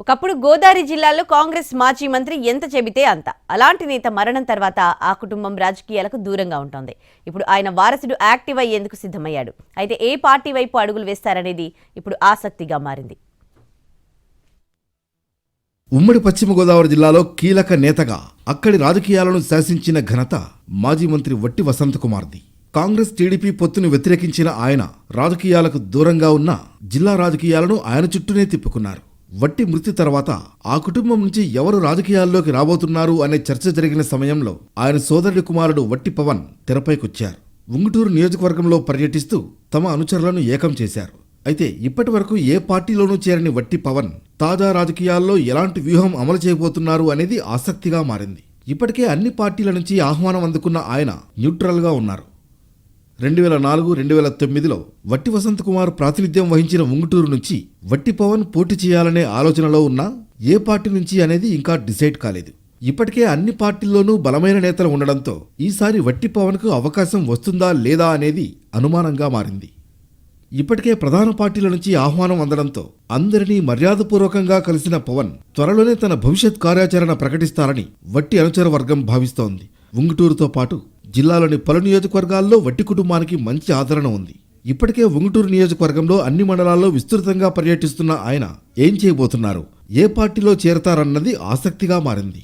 ఒకప్పుడు గోదావరి జిల్లాలో కాంగ్రెస్ మాజీ మంత్రి ఎంత చెబితే అంత. అలాంటి నేత మరణం తర్వాత ఆ కుటుంబం రాజకీయాలకు దూరంగా ఉంటుంది. ఇప్పుడు ఆయన వారసుడు యాక్టివ్ అయ్యేందుకు సిద్ధమయ్యాడు. అయితే ఏ పార్టీ వైపు అడుగులు వేస్తారనేది ఇప్పుడు ఆసక్తిగా మారింది. ఉమ్మడి పశ్చిమ గోదావరి జిల్లాలో కీలక నేతగా అక్కడి రాజకీయాలను శాసించిన ఘనత మాజీ మంత్రి వట్టి వసంతకుమార్ది. కాంగ్రెస్ టీడీపీ పొత్తును వ్యతిరేకించిన ఆయన రాజకీయాలకు దూరంగా ఉన్న జిల్లా రాజకీయాలను ఆయన చుట్టూనే తిప్పుకున్నారు. వట్టి మృతి తర్వాత ఆ కుటుంబం నుంచి ఎవరు రాజకీయాల్లోకి రాబోతున్నారు అనే చర్చ జరిగిన సమయంలో ఆయన సోదరుడి కుమారుడు వట్టి పవన్ తెరపైకొచ్చారు. ఉంగుటూరు నియోజకవర్గంలో పర్యటిస్తూ తమ అనుచరులను ఏకం చేశారు. అయితే ఇప్పటి వరకు ఏ పార్టీలోనూ చేరని వట్టి పవన్ తాజా రాజకీయాల్లో ఎలాంటి వ్యూహం అమలు చేయబోతున్నారు అనేది ఆసక్తిగా మారింది. ఇప్పటికే అన్ని పార్టీల నుంచి ఆహ్వానం అందుకున్న ఆయన న్యూట్రల్గా ఉన్నారు. రెండు వేల నాలుగు రెండు వేల తొమ్మిదిలో వట్టి వసంత్ కుమార్ ప్రాతినిధ్యం వహించిన ఉంగుటూరు నుంచి వట్టి పవన్ పోటీ చేయాలనే ఆలోచనలో ఉన్నా ఏ పార్టీ నుంచి అనేది ఇంకా డిసైడ్ కాలేదు. ఇప్పటికే అన్ని పార్టీల్లోనూ బలమైన నేతలు ఉండడంతో ఈసారి వట్టి పవన్కు అవకాశం వస్తుందా లేదా అనేది అనుమానంగా మారింది. ఇప్పటికే ప్రధాన పార్టీల నుంచి ఆహ్వానం అందడంతో అందరినీ మర్యాదపూర్వకంగా కలిసిన పవన్ త్వరలోనే తన భవిష్యత్ కార్యాచరణ ప్రకటిస్తారని వట్టి అనుచర వర్గం భావిస్తోంది. ఉంగుటూరుతో పాటు జిల్లాలోని పలు నియోజకవర్గాల్లో వట్టి కుటుంబానికి మంచి ఆదరణ ఉంది. ఇప్పటికే ఉంగుటూరు నియోజకవర్గంలో అన్ని మండలాల్లో విస్తృతంగా పర్యటిస్తున్న ఆయన ఏం చేయబోతున్నారు? ఏ పార్టీలో చేరతారన్నది ఆసక్తిగా మారింది.